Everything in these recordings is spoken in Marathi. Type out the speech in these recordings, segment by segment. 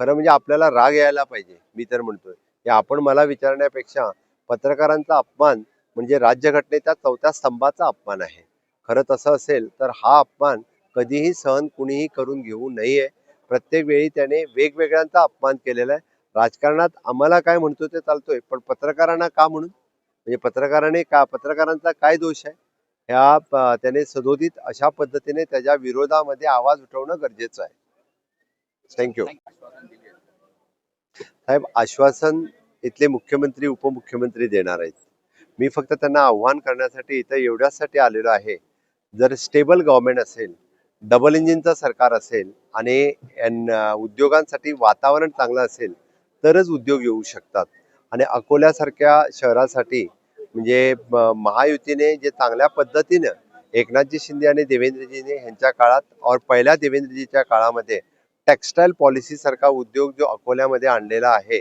खरं म्हणजे आपल्याला राग यायला पाहिजे मी तर म्हणतोय. हे आपण मला विचारण्यापेक्षा पत्रकारांचा अपमान म्हणजे राज्यघटनेच्या चौथ्या स्तंभाचा अपमान आहे. खरं तसं असेल तर हा अपमान कधीही सहन कुणीही करून घेऊ नये. प्रत्येक वेळी त्याने वेगवेगळ्यांचा अपमान केलेला आहे. राजकारणात आम्हाला काय म्हणतो ते चालतोय पण पत्रकारांना का म्हणून? म्हणजे पत्रकाराने का पत्रकारांचा काय दोष आहे? ह्या त्याने सदोदित अशा पद्धतीने त्याच्या विरोधामध्ये आवाज उठवणं गरजेचं आहे. थँक्यू साहेब आश्वासन इथले मुख्यमंत्री उपमुख्यमंत्री देणार आहेत. मी फक्त त्यांना आव्हान करण्यासाठी इथं एवढ्यासाठी आलेलो आहे. जर स्टेबल गव्हर्नमेंट असेल डबल इंजिनचं सरकार असेल आणि उद्योगांसाठी वातावरण चांगलं असेल तरच उद्योग येऊ शकतात. आणि अकोल्यासारख्या शहरासाठी म्हणजे महायुतीने जे चांगल्या पद्धतीनं एकनाथजी शिंदे आणि देवेंद्रजीने ह्यांच्या काळात और पहिल्या देवेंद्रजीच्या काळामध्ये टेक्स्टाईल पॉलिसी सारखा उद्योग जो अकोल्यामध्ये आणलेला आहे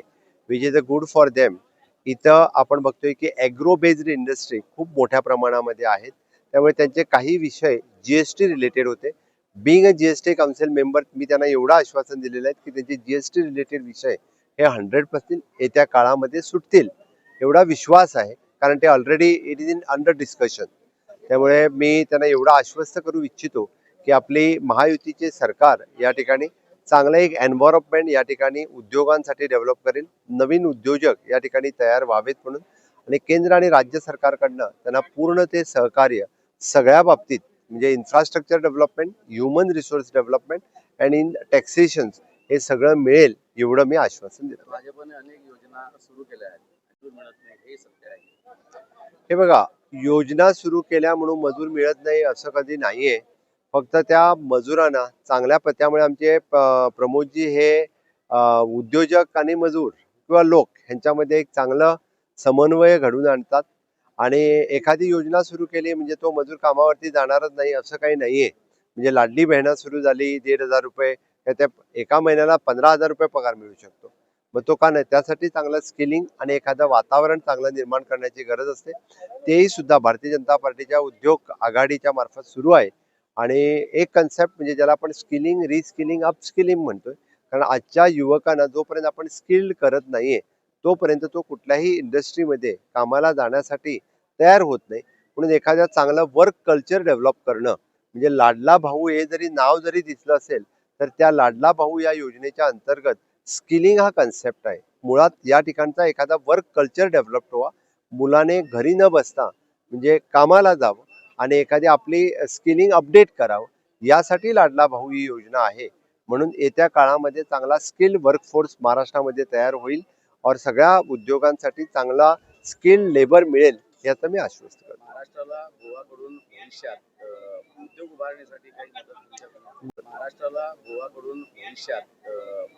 which is a good for them इथं आपण बघतोय की ॲग्रो बेस्ड इंडस्ट्री खूप मोठ्या प्रमाणामध्ये आहेत. त्यामुळे त्यांचे काही विषय जी एस टी रिलेटेड होते. Being a T council member मी त्यांना एवढं आश्वासन दिलेलं आहे की त्यांचे जी एस टी रिलेटेड विषय हे हंड्रेड पर्सेंट येत्या काळामध्ये सुटतील. एवढा विश्वास आहे. कारण ते already it is in under discussion त्यामुळे मी त्यांना एवढं आश्वस्त करू इच्छितो की आपली महायुतीचे सरकार या ठिकाणी चांगलं एक एन्व्हायरमेंट या ठिकाणी उद्योगांसाठी डेव्हलप करेल नवीन उद्योजक या ठिकाणी तयार व्हावेत म्हणून आणि केंद्र आणि राज्य सरकारकडनं त्यांना पूर्ण ते सहकार्य सगळ्या बाबतीत म्हणजे infrastructure development human resource development and in taxation हे सगळं मिळेल एवढं मी आश्वासन देतो. भाजपने अनेक योजना सुरू केल्या आहेत. हे सत्य आहे. हे बघा योजना सुरू केल्या म्हणून मजूर मिळत नाही असं कधी नाहीये. फक्त त्या मजुरांना चांगल्या पत्यामुळे आमचे प्रमोदजी हे उद्योजक आणि मजूर किंवा लोक ह्यांच्यामध्ये एक चांगलं समन्वय घडवून आणतात. आणि एखादी योजना सुरू केली म्हणजे तो मजूर कामावरती जाणारच नाही असं काही नाहीये. म्हणजे लाडली बहिणा सुरू झाली दीड हजार रुपये तर त्या एका महिन्याला पंधरा हजार रुपये पगार मिळू शकतो. मग तो का नाही? त्यासाठी चांगलं स्किलिंग आणि एखादं वातावरण चांगलं निर्माण करण्याची गरज असते. तेही सुद्धा भारतीय जनता पार्टीच्या उद्योग आघाडीच्या मार्फत सुरू आहे. आणि एक कन्सेप्ट म्हणजे ज्याला आपण स्किलिंग रिस्किलिंग अपस्किलिंग म्हणतोय. कारण आजच्या युवकांना जोपर्यंत आपण स्किल्ड करत नाहीये तोपर्यंत तो कुठल्याही इंडस्ट्रीमध्ये कामाला जाण्यासाठी तयार होत नाही. म्हणून एखाद्या चांगलं वर्क कल्चर डेव्हलप करणं म्हणजे लाडला भाऊ हे जरी नाव जरी दिसलं असेल तर त्या लाडला भाऊ या योजनेच्या अंतर्गत स्किलिंग हा कन्सेप्ट आहे. मुळात या ठिकाणचा एखादा वर्क कल्चर डेव्हलप व्हावा मुलाने घरी न बसता म्हणजे कामाला जावं आणि एखादी आपली स्किलिंग अपडेट करावं. यासाठी लाडला भाऊ ही योजना आहे. म्हणून येत्या काळामध्ये चांगला स्किल वर्कफोर्स महाराष्ट्रामध्ये तयार होईल और सगळ्या उद्योगांसाठी चांगला स्किल लेबर मिळेल याचं मी आश्वस्त करतो. महाराष्ट्राला गोवाकडून भविष्यात उद्योग उभारण्यासाठी काही मदत महाराष्ट्राला गोवाकडून भविष्यात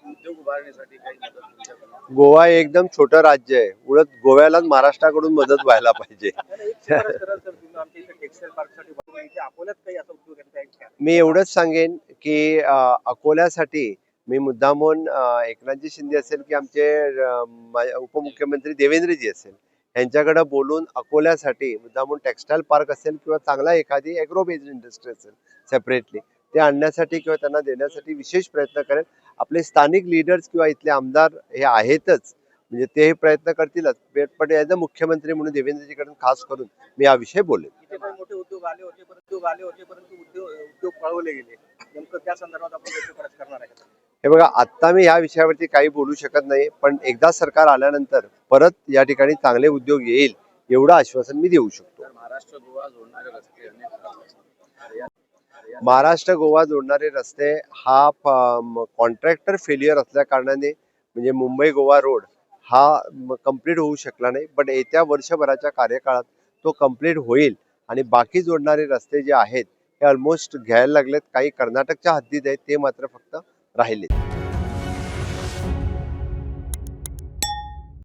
उद्योग उभारण्यासाठी काही मदत गोवा हे एकदम छोटं राज्य आहे. उलट गोव्यालाच महाराष्ट्राकडून मदत व्हायला पाहिजे. मी एवढंच सांगेन की अकोल्यासाठी मी मुद्दामून एकनाथजी शिंदे असेल की आमचे उपमुख्यमंत्री देवेंद्रजी असेल यांच्याकडे बोलून अकोल्यासाठी मुद्दामून टेक्स्टाईल पार्क असेल किंवा चांगला एखादी ॲग्रो बेस्ड इंडस्ट्री असेल सेपरेटली ते आणण्यासाठी किंवा त्यांना देण्यासाठी विशेष प्रयत्न करेल. आपले स्थानिक लीडर्स किंवा इथले आमदार हे आहेतच. म्हणजे ते प्रयत्न करतीलच. पण ॲज अ मुख्यमंत्री म्हणून देवेंद्रजीकडून खास करून मी हा विषय बोलेन. मोठे उद्योग आले होते परंतु उद्योग आले होते परंतु उद्योग उद्योग पळवले गेले. नेमकं त्या संदर्भात आपण करणार आहे? हे बघा आत्ता मी ह्या विषयावरती काही बोलू शकत नाही पण एकदा सरकार आल्यानंतर परत या ठिकाणी चांगले उद्योग येईल एवढं आश्वासन मी देऊ शकतो. महाराष्ट्र गोवा जोडणारे रस्ते. महाराष्ट्र गोवा जोडणारे रस्ते हा कॉन्ट्रॅक्टर फेल्युअर असल्या कारणाने म्हणजे मुंबई गोवा रोड हा कंप्लीट होऊ शकला नाही. पण येत्या वर्षभराच्या कार्यकाळात तो कंप्लीट होईल. आणि बाकी जोडणारे रस्ते जे आहेत हे ऑलमोस्ट घ्यायला लागलेत. काही कर्नाटकच्या हद्दीत आहेत ते मात्र फक्त राहिलेत.